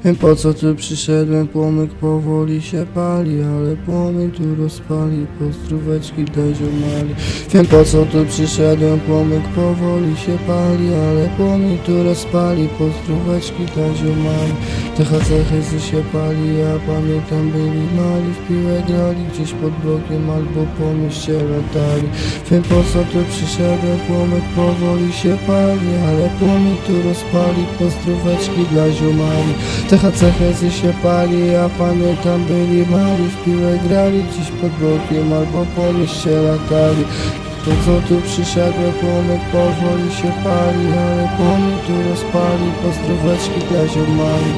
Po co tu przyszedłem, płomyk powoli się pali Ale płomień tu rozpali, pozdróweczki daj ziomali. Wiem po co tu przyszedłem, płomyk powoli się pali Ale płomień tu rozpali, pozdróweczki daj ziomali. THC hejzy się pali, ja pamiętam byli mali W piłę grali gdzieś pod blokiem albo po mieście latali. Wiem po co tu przyszedłem, płomyk powoli się pali Ale płomień tu rozpali, pozdróweczki dla ziomali THC hejzy się pali, ja pamiętam byli mali W piłę grali gdzieś pod blokiem albo po mieście latali. Po co tu przyszedłem, płomek powoli się pali Ale płomień tu rozpali, pozdróweczki dla ziomali.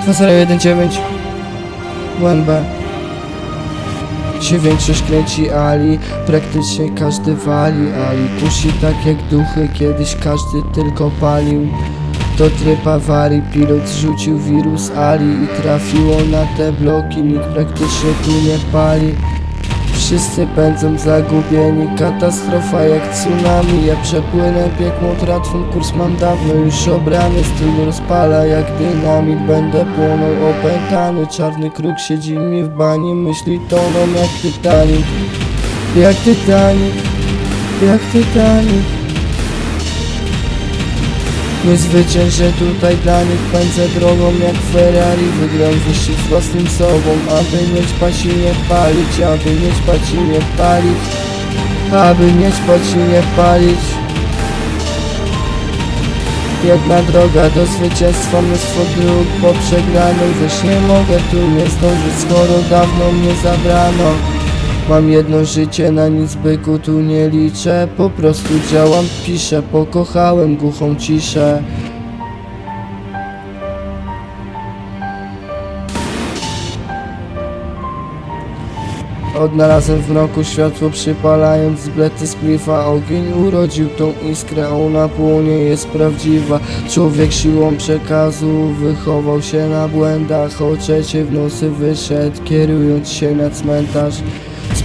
2019 WNB się większość kręci Ali Praktycznie każdy wali Ali kusi tak jak duchy Kiedyś każdy tylko palił. To tryb awarii Pilot zrzucił wirus Ali I trafiło na te bloki Nikt praktycznie tu nie pali Wszyscy pędzą zagubieni, katastrofa jak tsunami. Ja przepłynę piekło tratwą, kurs mam dawno już obrany. Styl rozpala jak dynamit, będę płonął opętany. Czarny kruk siedzi mi w bani, myśli toną jak Titanic. Jak Titanic, jak Titanic nie zwyciężę tutaj dla nich Pędzę drogą jak Ferrari Wygram wyścig z własnym sobą Aby nie ćpać i nie palić Aby nie ćpać i nie palić Aby nie ćpać i nie palić. Jedna droga do zwycięstwa, mnóstwo dróg po przegranej Wiesz nie mogę tu nie zdążyć, skoro dawno mnie zabrano Mam jedno życie, na nic byku tu nie liczę. Po prostu działam, piszę, pokochałem głuchą ciszę. Odnalazłem w mroku światło przypalając z blety splifa Ogień urodził tą iskrę, ona płonie jest prawdziwa. Człowiek siłą przekazu wychował się na błędach. O trzeciej w nocy wyszedł, kierując się na cmentarz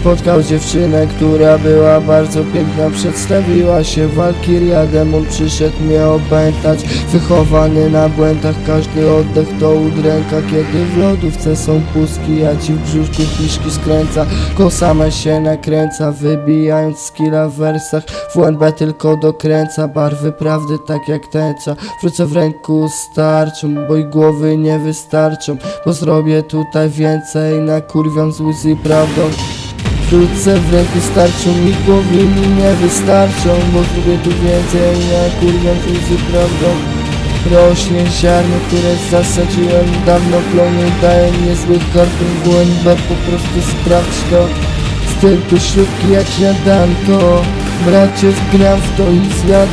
Spotkał dziewczynę, która była bardzo piękna Przedstawiła się Walkiria, demon przyszedł mnie opętać. Wychowany na błędach, każdy oddech to udręka. Kiedy w lodówce są pustki, a ci w brzuszku kiszki skręca. Kosa me się nakręca, wybijając skilla w wersach. WNB tylko dokręca, barwy prawdy tak jak tęcza. Wrócę w ręku starczą, bo i głowy nie wystarczą Bo zrobię tutaj więcej, nakurwiam z łzy prawdą Wkrótce w ręku starczą mi głowy mi nie wystarczą Bo zrobię tu więcej na kurwiam łzy prawdą Rośnie ziarno, które zasadziłem dawno plonie Daje niezły karton WNB, po prostu sprawdź to. Styl tu śrubki jak śniadanko Bracie zgram w to i zjadam